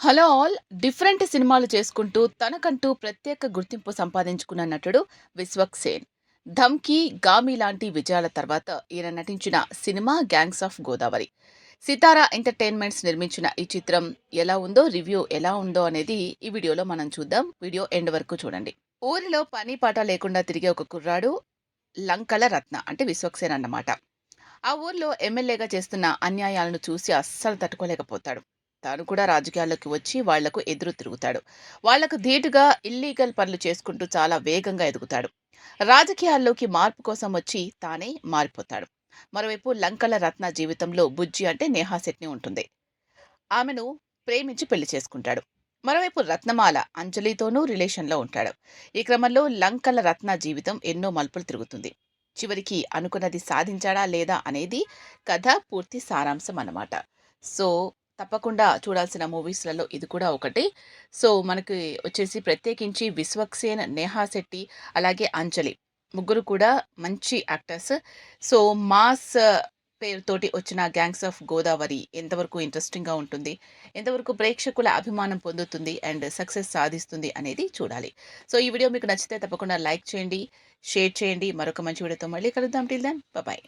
Hello all. Different సినిమాలు చేసుకుంటూ తనకంటూ ప్రత్యేక గుర్తింపు సంపాదించుకున్న నటుడు విశ్వక్ సేన్. ధమ్కి గామి లాంటి విజయాల తర్వాత ఈయన నటించిన cinema gangs of Godavari. Sithara entertainments నిర్మించిన ఈ చిత్రం ఎలా ఉందో రివ్యూ ఎలా ఉందో అనేది ఈ వీడియోలో మనం చూద్దాం. వీడియో ఎండ్ వరకు చూడండి. ఊరిలో పని పాట లేకుండా తిరిగే ఒక కుర్రాడు లంకల రత్న అంటే విశ్వక్సేన్ అన్నమాట. ఆ ఊర్లో ఎమ్మెల్యేగా చేస్తున్న అన్యాయాలను చూసి అస్సలు తట్టుకోలేకపోతాడు. తాను కూడా రాజకీయాల్లోకి వచ్చి వాళ్ళకు ఎదురు తిరుగుతాడు. వాళ్ళకు ధీటుగా ఇల్లీగల్ పనులు చేసుకుంటూ చాలా వేగంగా ఎదుగుతాడు. రాజకీయాల్లోకి మార్పు కోసం వచ్చి తానే మారిపోతాడు. మరోవైపు లంకల రత్న జీవితంలో బుజ్జి అంటే నేహా శెట్ని ఉంటుంది. ఆమెను ప్రేమించి పెళ్ళి చేసుకుంటాడు. మరోవైపు రత్నమాల అంజలితోనూ రిలేషన్లో ఉంటాడు. ఈ క్రమంలో లంకల రత్న జీవితం ఎన్నో మలుపులు తిరుగుతుంది. చివరికి అనుకున్నది సాధించాడా లేదా అనేది కథ పూర్తి సారాంశం అన్నమాట. సో తప్పకుండా చూడాల్సిన మూవీస్లలో ఇది కూడా ఒకటి. సో మనకి వచ్చేసి ప్రత్యేకించి విశ్వక్సేన్ నేహా శెట్టి అలాగే అంజలి ముగ్గురు కూడా మంచి యాక్టర్స్. సో మాస్ పేరుతోటి వచ్చిన గ్యాంగ్స్ ఆఫ్ గోదావరి ఎంతవరకు ఇంట్రెస్టింగ్గా ఉంటుంది ఎంతవరకు ప్రేక్షకుల అభిమానం పొందుతుంది అండ్ సక్సెస్ సాధిస్తుంది అనేది చూడాలి. సో ఈ వీడియో మీకు నచ్చితే తప్పకుండా లైక్ చేయండి షేర్ చేయండి. మరొక మంచి వీడియోతో మళ్ళీ కలుద్దాం. టిల్ దాన్ బాయ్